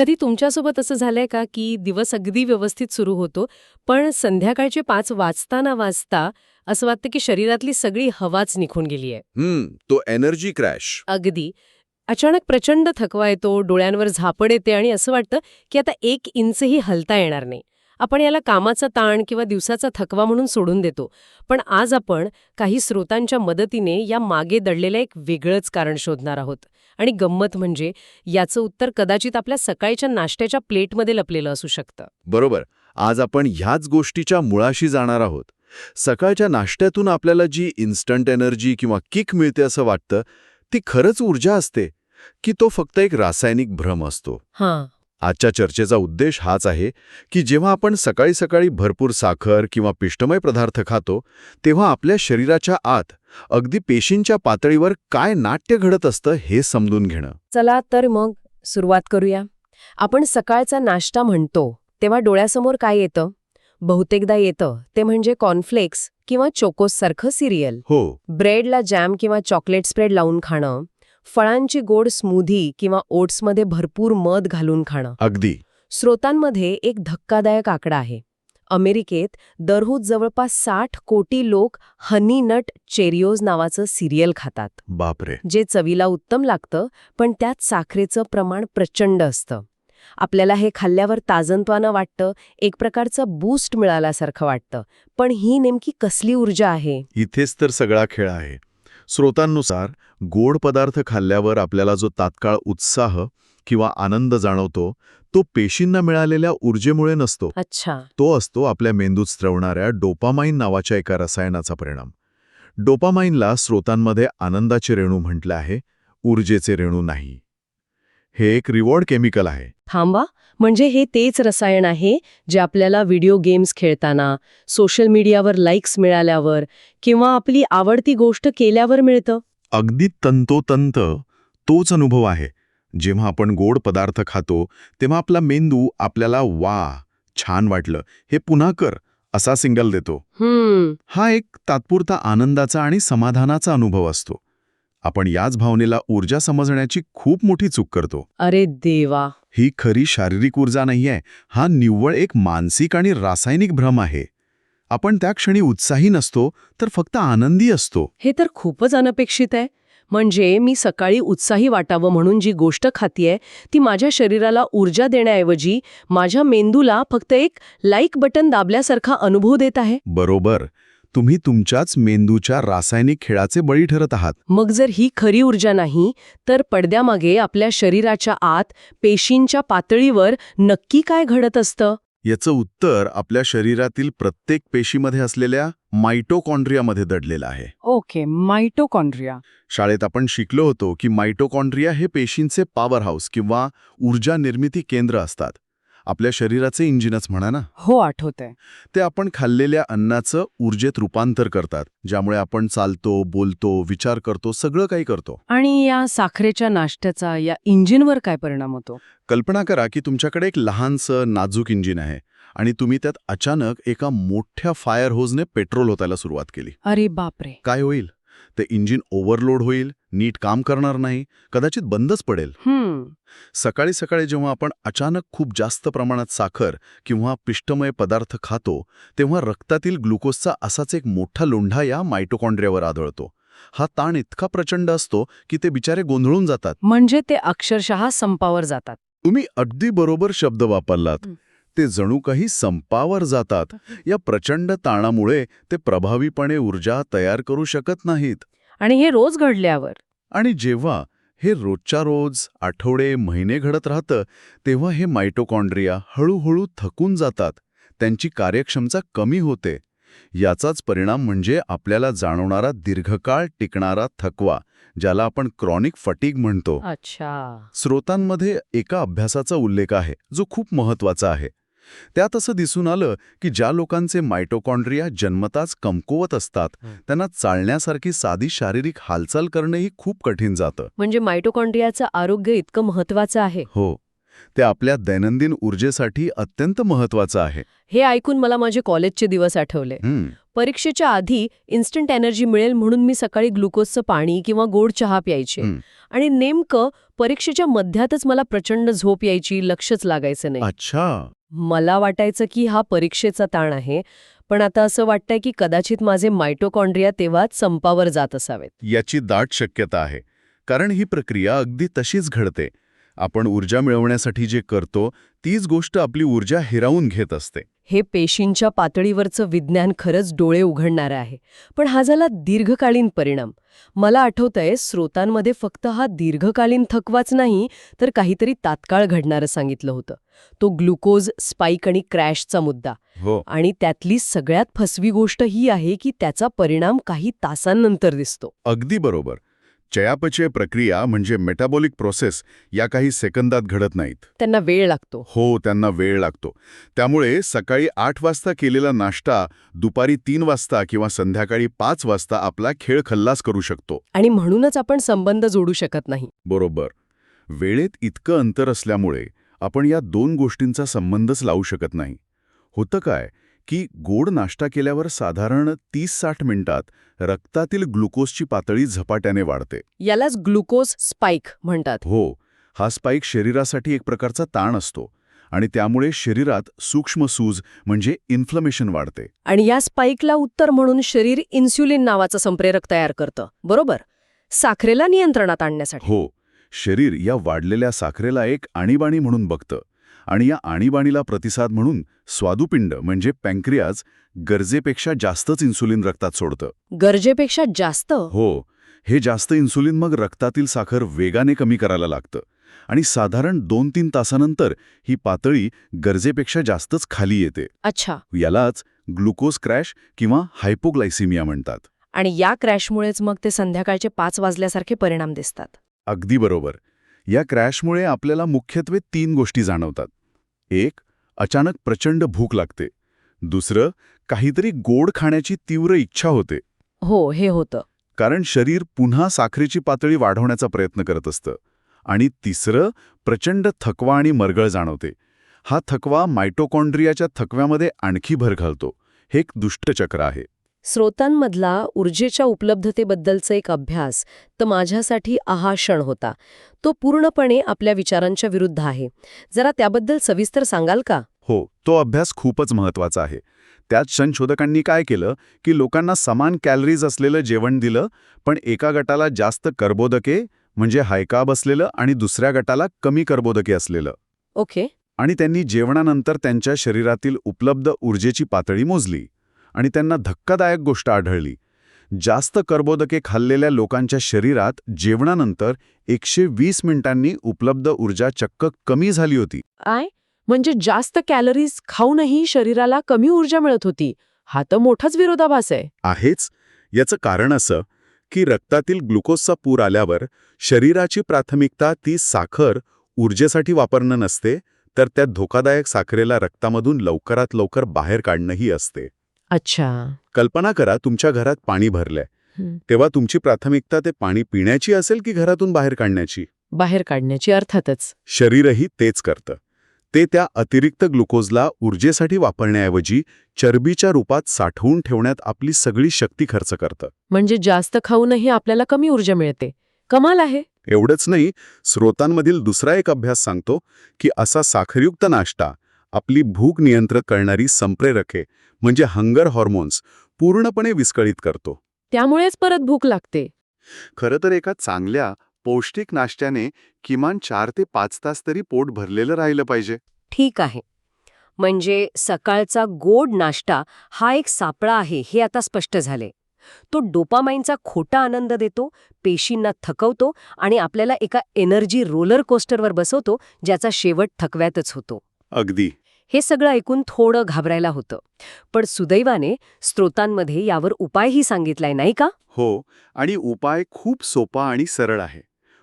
कधी तुमच्यासोबत असं झालंय का की दिवस अगदी व्यवस्थित सुरू होतो पण संध्याकाळचे पाच वाजता वाजता असं वाटतं की शरीरातली सगळी हवाच निघून गेलीय? हम्म तो एनर्जी क्रॅश अगदी. अचानक प्रचंड थकवा येतो डोळ्यांवर झापड येते आणि असं वाटतं की आता एक इंचही हलता येणार नाही. आपण याला कामाचा ताण किंवा दिवसाचा थकवा म्हणून सोडून देतो. पण आज आपण काही स्रोतांच्या मदतीने या मागे दडलेलं एक वेगळंच कारण शोधणार आहोत. आणि गंमत म्हणजे याचं उत्तर कदाचित आपल्या सकाळच्या नाश्त्याच्या प्लेटमध्ये लपलेलं असू शकतं. बरोबर. आज आपण ह्याच गोष्टीच्या मुळाशी जाणार आहोत. सकाळच्या नाश्त्यातून आपल्याला जी इन्स्टंट एनर्जी किंवा किक मिळते असं वाटतं ती खरंच ऊर्जा असते की तो फक्त एक रासायनिक भ्रम असतो? हां. आजच्या चर्चेचा उद्देश हाच आहे की जेव्हा आपण सकाळी सकाळी भरपूर साखर किंवा पिष्टमय पदार्थ खातो तेव्हा आपल्या शरीराच्या आत अगदी पेशींच्या पातळीवर काय नाट्य घडत असतं हे समजून घेणं. चला तर मग सुरुवात करूया. आपण सकाळचा नाश्ता म्हणतो तेव्हा डोळ्यासमोर काय येतं? बहुतेकदा येतं ते म्हणजे कॉर्नफ्लेक्स किंवा चोकोससारखं सिरियल. हो. ब्रेडला जॅम किंवा चॉकलेट स्प्रेड लावून खाणं फळांची गोड स्मूधी किंवा ओट्समध्ये भरपूर मध घालून खाणं. अगदी. स्रोतांमध्ये एक धक्कादायक आकडा आहे. अमेरिकेत दररोज जवळपास साठ कोटी लोक हनी नट चेरिओज नावाचं सिरियल खातात. बापरे. जे चवीला उत्तम लागतं पण त्यात साखरेचं प्रमाण प्रचंड असतं. आपल्याला हे खाल्ल्यावर ताजंत्वानं वाटतं एक प्रकारचं बूस्ट मिळाल्यासारखं वाटतं. पण ही नेमकी कसली ऊर्जा आहे? इथेच तर सगळा खेळ आहे. स्रोतांनुसार गोड पदार्थ खाल्ल्यावर आपल्याला जो तात्काळ उत्साह किंवा आनंद जाणवतो तो पेशींना मिळालेल्या ऊर्जेमुळे नसतो. अच्छा. तो असतो आपल्या मेंदूत स्रवणाऱ्या डोपामाइन नावाच्या एका रसायनाचा परिणाम. डोपामाइनला स्रोतांमध्ये आनंदाचे रेणू म्हटलं आहे ऊर्जेचे रेणू नाही. हे एक रिवॉर्ड केमिकल आहे. थांबा. म्हणजे हे तेच रसायन आहे जे आपल्याला व्हिडिओ गेम्स खेळताना सोशल मीडियावर लाईक्स मिळाल्यावर किंवा आपली आवडती गोष्ट केल्यावर मिळतं? अगदी तंतोतंत तोच अनुभव आहे. जेव्हा आपण गोड पदार्थ खातो तेव्हा आपला मेंदू आपल्याला वा छान वाटलं हे पुन्हा कर असा सिंगल देतो. हा एक तात्पुरता आनंदाचा आणि समाधानाचा अनुभव असतो. आपण याच भावनेला ऊर्जा समजण्याची खूप मोठी चूक करतो. अरे देवा! ही खरी शारीरिक ऊर्जा नाहीये हा निव्वळ एक मानसिक आणि रासायनिक भ्रम आहे. आपण त्या क्षणी उत्साही नसतो तर फक्त आनंदी असतो. हे तर खूपच अनपेक्षित आहे. म्हणजे मी सकाळी उत्साही वाटावं म्हणून जी गोष्ट खातीये ती माझ्या शरीराला ऊर्जा देण्याऐवजी माझ्या मेंदूला फक्त एक लाईक बटन दाबल्यासारखा अनुभव देत आहे. बरोबर. तुम्ही तुमच्याच मेंदूच्या रासायनिक खेळाचे बळी ठरत आहात. मग जर ही खरी ऊर्जा नाही तर पडद्यामागे आपल्या शरीराच्या आत पेशींच्या पातळीवर नक्की काय घडत असतं? याचं उत्तर आपल्या शरीरातील प्रत्येक पेशीमध्ये असलेल्या मायटोकॉन्ड्रियामध्ये दडलेलं आहे. ओके मायटोकॉन्ड्रिया शाळेत आपण शिकलो होतो की मायटोकॉन्ड्रिया हे पेशींचे पॉवर हाऊस किंवा ऊर्जा निर्मिती केंद्र असतात. आपल्या शरीराचे इंजिनच म्हणा ना. हो आठवतंय. ते आपण खाल्लेल्या अन्नाचं ऊर्जेत रूपांतर करतात ज्यामुळे आपण चालतो बोलतो विचार करतो सगळं काही करतो. आणि या साखरेच्या नाश्त्याचा या इंजिनवर काय परिणाम होतो? कल्पना करा की तुमच्याकडे एक लहानसं नाजूक इंजिन आहे आणि तुम्ही त्यात अचानक एका मोठ्या फायर होजने पेट्रोल होतायला सुरुवात केली. अरे बापरे! काय होईल? ते इंजिन ओव्हरलोड होईल नीट काम करणार नाही कदाचित बंदच पडेल. सकाळी सकाळी जेव्हा आपण अचानक खूप जास्त प्रमाणात साखर किंवा पिष्टमय पदार्थ खातो तेव्हा रक्तातील ग्लुकोजचा असाच एक मोठा लोंढा या मायटोकॉन्ड्रियावर आढळतो. हा ताण इतका प्रचंड असतो की ते बिचारे गोंधळून जातात. म्हणजे ते अक्षरशः संपावर जातात. तुम्ही अगदी बरोबर शब्द वापरलात. ते जणू काही संपावर जातात. या प्रचंड ताणामुळे ते प्रभावीपणे ऊर्जा तयार करू शकत नाहीत. आणि हे रोज घडल्यावर. आणि जेव्हा हे रोजच्या रोज आठवडे महिने घडत राहतं तेव्हा हे मायटोकॉन्ड्रिया हळूहळू थकून जातात. त्यांची कार्यक्षमता कमी होते. याचाच परिणाम म्हणजे आपल्याला जाणवणारा दीर्घकाळ टिकणारा थकवा ज्याला आपण क्रॉनिक फटीग म्हणतो. अच्छा. स्रोतांमध्ये एका अभ्यासाचा उल्लेख आहे जो खूप महत्त्वाचा आहे. त्यात असं दिसून आलं की ज्या लोकांचे मायटोकॉन्ड्रिया जन्मताच कमकुवत असतात. त्यांना चालण्यासारखी साधी शारीरिक हालचाल करणंही खूप कठीण जातं. म्हणजे मायटोकॉन्ड्रियाचं आरोग्य इतकं महत्वाचं आहे. हो. ते आपल्या दैनंदिन ऊर्जेसाठी अत्यंत महत्वाचं आहे. हे ऐकून मला माझे कॉलेजचे दिवस आठवले. परीक्षेच्या आधी इन्स्टंट एनर्जी मिळेल म्हणून मी सकाळी ग्लुकोजचं पाणी किंवा गोड चहा प्यायचे. आणि नेमकं परीक्षेच्या मध्यातच मला प्रचंड झोप यायची लक्षच लागायचं नाही. अच्छा. मला वाटायचं की हा परीक्षेचा ताण आहे पण आता असं वाटतंय की कदाचित माझे मायटोकॉन्ड्रिया तेव्हाच संपावर जात असावेत. याची दाट शक्यता आहे कारण ही प्रक्रिया अगदी तशीच घडते. आपण ऊर्जा मिळवण्यासाठी जे करतो तीच गोष्ट आपली ऊर्जा हिरावून घेत असते. हे पेशींच्या पातळीवरचं विज्ञान खरंच डोळे उघडणारं आहे. पण हा झाला दीर्घकालीन परिणाम. मला आठवतंय स्रोतांमध्ये फक्त हा दीर्घकालीन थकवाच नाही तर काहीतरी तात्काळ घडणारं सांगितलं होतं. तो ग्लुकोज स्पाइक आणि क्रॅशचा मुद्दा. हो. आणि त्यातली सगळ्यात फसवी गोष्ट ही आहे की त्याचा परिणाम काही तासांनंतर दिसतो. अगदी बरोबर. चयापचय प्रक्रिया म्हणजे मेटाबॉलिक प्रोसेस या काही सेकंदात घडत नाहीत. त्यांना वेळ लागतो. हो त्यांना वेळ लागतो. त्यामुळे सकाळी आठ वाजता केलेला नाश्ता दुपारी तीन वाजता किंवा संध्याकाळी पाच वाजता आपला खेळ खल्लास करू शकतो. आणि म्हणूनच आपण संबंध जोडू शकत नाही. बरोबर. वेळेत इतकं अंतर असल्यामुळे आपण या दोन गोष्टींचा संबंधच लावू शकत नाही. होतं काय? की गोड नाश्ता केल्यावर साधारण तीस साठ मिनिटात रक्तातील ग्लुकोजची पातळी झपाट्याने वाढते. यालाच ग्लुकोज स्पाइक म्हणतात. हो हा स्पाइक शरीरासाठी एक प्रकारचा ताण असतो आणि त्यामुळे शरीरात सूक्ष्म सूज म्हणजे इन्फ्लमेशन वाढते. आणि या स्पाइकला उत्तर म्हणून शरीर इन्स्युलिन नावाचं संप्रेरक तयार करतं. बरोबर? साखरेला नियंत्रणात आणण्यासाठी. हो शरीर या वाढलेल्या साखरेला एक आणीबाणी म्हणून बघतं. आणि या आणीबाणीला प्रतिसाद म्हणून स्वादुपिंड म्हणजे पँक्रियाज गरजेपेक्षा जास्तच इन्सुलिन रक्तात सोडतं. गरजेपेक्षा जास्त? हो. हे जास्त इन्सुलिन मग रक्तातील साखर वेगाने कमी करायला लागतं. आणि साधारण दोन तीन तासानंतर ही पातळी गरजेपेक्षा जास्तच खाली येते. अच्छा. यालाच ग्लुकोज क्रॅश किंवा हायपोग्लायसिमिया म्हणतात. आणि या क्रॅशमुळेच मग ते संध्याकाळचे पाच वाजल्यासारखे परिणाम दिसतात. अगदी बरोबर. या क्रॅशमुळे आपल्याला मुख्यत्वे तीन गोष्टी जाणवतात. एक अचानक प्रचंड भूक लागते. दुसरं काहीतरी गोड खाण्याची तीव्र इच्छा होते. हो हे होतं. कारण शरीर पुन्हा साखरेची पातळी वाढवण्याचा प्रयत्न करत असतं. आणि तिसरं प्रचंड थकवा आणि मरगळ जाणवते. हा थकवा मायटोकॉन्ड्रियाच्या थकव्यामध्ये आणखी भर घालतो. हे एक दुष्टचक्र आहे. स्रोतांमधला ऊर्जेच्या उपलब्धतेबद्दलचा एक अभ्यास तर माझ्यासाठी आहा क्षण होता. तो पूर्णपणे आपल्या विचारांच्या विरुद्ध आहे. जरा त्याबद्दल सविस्तर सांगाल का? हो तो अभ्यास खूपच महत्त्वाचा आहे. त्यात संशोधकांनी काय केलं की लोकांना समान कॅलरीज असलेलं जेवण दिलं पण एका गटाला जास्त कर्बोदके म्हणजे हायकाब असलेलं आणि दुसऱ्या गटाला कमी कर्बोदके असलेलं. ओके. आणि त्यांनी जेवणानंतर त्यांच्या शरीरातील उपलब्ध ऊर्जेची पातळी मोजली. आणि त्यांना धक्कादायक गोष्ट आढळली. जास्त कर्बोदके खाल्लेल्या लोकांच्या शरीरात जेवणानंतर एकशे वीस मिनिटांनी उपलब्ध ऊर्जा चक्क कमी झाली होती. आय म्हणजे जास्त कॅलरीज खाऊनही शरीराला कमी ऊर्जा मिळत होती. हा तर मोठाच विरोधाभास आहे. आहेच. याचं कारण असं की रक्तातील ग्लुकोजचा पूर आल्यावर शरीराची प्राथमिकता ती साखर ऊर्जेसाठी वापरणं नसते तर त्या धोकादायक साखरेला रक्तामधून लवकरात लवकर बाहेर काढणंही असते. अच्छा. कल्पना करा तुमच्या घरात पाणी भरलंय. हं. तेव्हा तुमची प्राथमिकता ते पाणी पिण्याची असेल की घरातून बाहेर काढण्याची? बाहेर काढण्याची अर्थातच. शरीरही तेच करतं. ते त्या अतिरिक्त ग्लुकोजला ऊर्जेसाठी वापरण्याऐवजी चरबीच्या रूपात साठवून ठेवण्यात आपली सगळी शक्ती खर्च करतं. म्हणजे जास्त खाऊनही आपल्याला कमी ऊर्जा मिळते. कमाल आहे. एवढंच नाही स्रोतांमधील दुसरा एक अभ्यास सांगतो की असा साखरयुक्त नाश्ता आपली भूक नियंत्रित करणारी संप्रेरके म्हणजे हंगर हॉर्मोन्स पूर्णपणे विस्कळीत करतो. त्यामुळेच परत भूक लागते. खरं तर एका चांगल्या पौष्टिक नाश्त्याने किमान चार ते पाच तास तरी पोट भरलेलं राहिलं पाहिजे. ठीक आहे. म्हणजे सकाळचा गोड नाश्ता हा एक सापळा आहे हे आता स्पष्ट झाले. तो डोपामाइनचा खोटा आनंद देतो पेशींना थकवतो आणि आपल्याला एका एनर्जी रोलर कोस्टरवर बसवतो ज्याचा शेवट थकव्यातच होतो. अगदी. हे सगळं ऐकून थोडं घाबरायला होतं. पण सुदैवाने स्त्रोतांमध्ये यावर उपायही सांगितलाय नाही का? हो आणि उपाय खूप सोपा आणि सरळ आहे.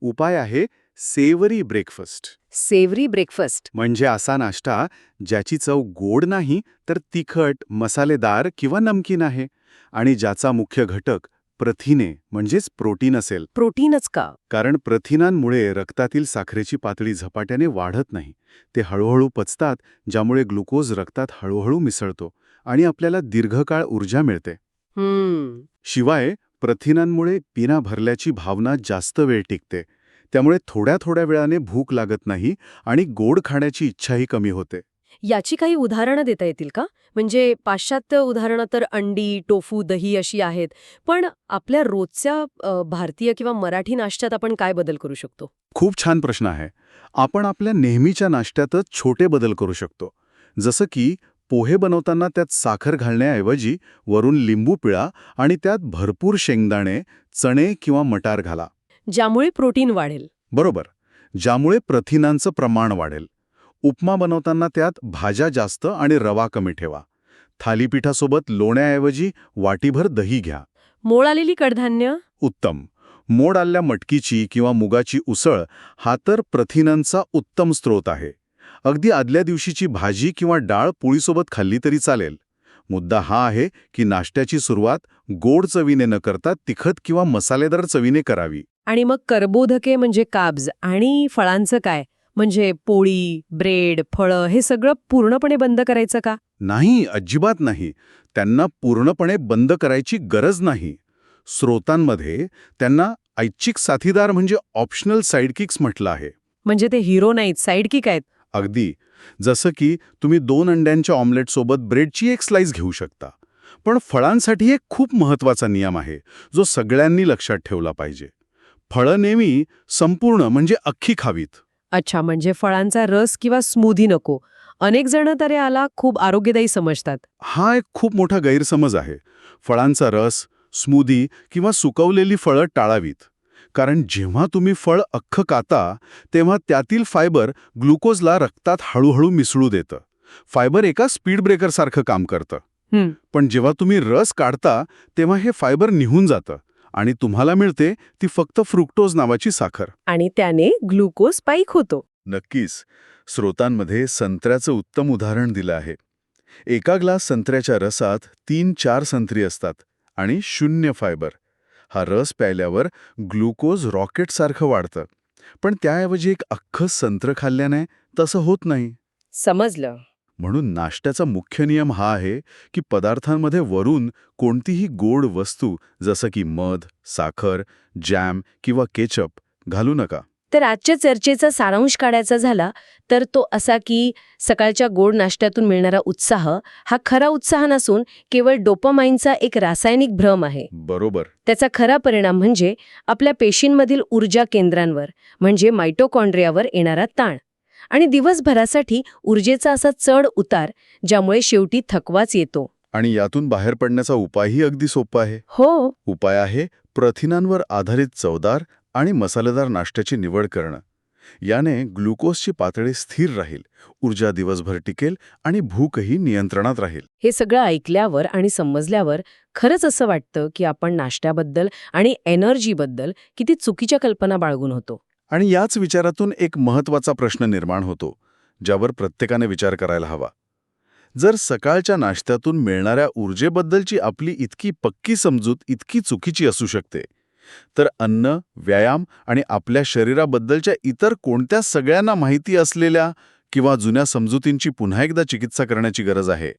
उपाय आहे सेवरी ब्रेकफास्ट. सेवरी ब्रेकफास्ट. म्हणजे असा नाश्ता ज्याची चव गोड नाही तर तिखट मसालेदार किंवा नमकीन आहे. आणि ज्याचा मुख्य घटक प्रथिने म्हणजेच प्रोटीन असेल. प्रोटीनच का? कारण प्रथिनांमुळे रक्तातील साखरेची पातळी झपाट्याने वाढत नाही. ते हळूहळू पचतात ज्यामुळे ग्लुकोज रक्तात हळूहळू मिसळतो आणि आपल्याला दीर्घकाळ ऊर्जा मिळते. शिवाय प्रथिनांमुळे पिना भरल्याची भावना जास्त वेळ टिकते. त्यामुळे थोड्या थोड्या वेळाने भूक लागत नाही आणि गोड खाण्याची इच्छाही कमी होते. याची काही उदाहरणं देता येतील का? म्हणजे पाश्चात्य उदाहरणं तर अंडी टोफू दही अशी आहेत पण आपल्या रोजच्या भारतीय किंवा मराठी नाश्त्यात आपण काय बदल करू शकतो? खूप छान प्रश्न आहे. आपण आपल्या नेहमीच्या नाश्त्यातच छोटे बदल करू शकतो. जसं की पोहे बनवताना त्यात साखर घालण्याऐवजी वरून लिंबू पिळा आणि त्यात भरपूर शेंगदाणे चणे किंवा मटार घाला. ज्यामुळे प्रोटीन वाढेल. बरोबर. ज्यामुळे प्रथिनांचं प्रमाण वाढेल. उपमा बनवताना त्यात भाज्या जास्त आणि रवा कमी ठेवा. थालीपीठासोबत लोण्याऐवजी वाटीभर दही घ्या. मोळ आलेली कडधान्य? उत्तम. मोड आल्या मटकीची किंवा मुगाची उसळ हा तर प्रथिनांचा उत्तम स्रोत आहे. अगदी आदल्या दिवशीची भाजी किंवा डाळ पोळीसोबत खाल्ली तरी चालेल. मुद्दा हा आहे की नाश्त्याची सुरुवात गोड चवीने न करता तिखट किंवा मसालेदार चवीने करावी. आणि मग कर्बोदके म्हणजे काब्ज आणि फळांचं काय? म्हणजे पोळी ब्रेड फळं हे सगळं पूर्णपणे बंद करायचं का? नाही अजिबात नाही. त्यांना पूर्णपणे बंद करायची गरज नाही. स्रोतांमध्ये त्यांना ऐच्छिक साथीदार म्हणजे ऑप्शनल साईडकिक्स म्हटलं आहे. म्हणजे ते हिरो नाहीत साईड किक आहेत. अगदी. जसं की तुम्ही दोन अंड्यांच्या ऑमलेटसोबत ब्रेडची एक स्लाइस घेऊ शकता. पण फळांसाठी एक खूप महत्त्वाचा नियम आहे जो सगळ्यांनी लक्षात ठेवला पाहिजे. फळं नेहमी संपूर्ण म्हणजे अख्खी खावीत. अच्छा म्हणजे फळांचा रस किंवा स्मूदी नको. अनेक जण तर याला खूप आरोग्यदायी समजतात. हा एक खूप मोठा गैरसमज आहे. फळांचा रस स्मूदी किंवा सुकवलेली फळं टाळावीत. कारण जेव्हा तुम्ही फळ अख्खं खाता तेव्हा त्यातील फायबर ग्लुकोजला रक्तात हळूहळू मिसळू देतं. फायबर एका स्पीड ब्रेकरसारखं काम करतं. पण जेव्हा तुम्ही रस काढता तेव्हा हे फायबर निघून जातं. आणि तुम्हाला मिळते ती फक्त फ्रुक्टोज नावाची साखर. आणि त्याने ग्लुकोज स्पाइक होतो. नक्कीच. स्रोतांमध्ये संत्र्याचं उत्तम उदाहरण दिलं आहे. एका ग्लास संत्र्याच्या रसात तीन चार संत्री असतात आणि शून्य फायबर. हा रस प्यायल्यावर ग्लुकोज रॉकेटसारखं वाढतं. पण त्याऐवजी एक अख्खं संत्र खाल्ल्याने तसं होत नाही. समजलं. म्हणून नाश्त्याचा मुख्य नियम हा आहे की पदार्थांमध्ये वरून कोणतीही गोड वस्तू जसं की मध साखर जॅम किंवा केचप घालू नका. तर आजच्या चर्चेचा सारांश काढायचा झाला तर तो असा की सकाळच्या गोड नाश्त्यातून मिळणारा उत्साह हा खरा उत्साह नसून केवळ डोपामाइनचा एक रासायनिक भ्रम आहे. बरोबर. त्याचा खरा परिणाम म्हणजे आपल्या पेशींमधील ऊर्जा केंद्रांवर म्हणजे मायटोकॉन्ड्रियावर येणारा ताण. आणि दिवसभरासाठी ऊर्जेचा असा चढ उतार ज्यामुळे शेवटी थकवाच येतो. आणि यातून बाहेर पडण्याचा उपायही अगदी सोपा आहे. हो. उपाय आहे प्रथिनांवर आधारित चवदार आणि मसालेदार नाश्त्याची निवड करणं. याने ग्लुकोजची पातळी स्थिर राहील ऊर्जा दिवसभर टिकेल आणि भूकही नियंत्रणात राहील. हे सगळं ऐकल्यावर आणि समजल्यावर खरंच असं वाटतं की आपण नाश्त्याबद्दल आणि एनर्जीबद्दल किती चुकीच्या कल्पना बाळगून होतो. आणि याच विचारातून एक महत्त्वाचा प्रश्न निर्माण होतो ज्यावर प्रत्येकाने विचार करायला हवा. जर सकाळच्या नाश्त्यातून मिळणाऱ्या ऊर्जेबद्दलची आपली इतकी पक्की समजूत इतकी चुकीची असू शकते तर अन्न व्यायाम आणि आपल्या शरीराबद्दलच्या इतर कोणत्या सगळ्यांना माहिती असलेल्या किंवा जुन्या समजुतींची पुन्हा एकदा चिकित्सा करण्याची गरज आहे.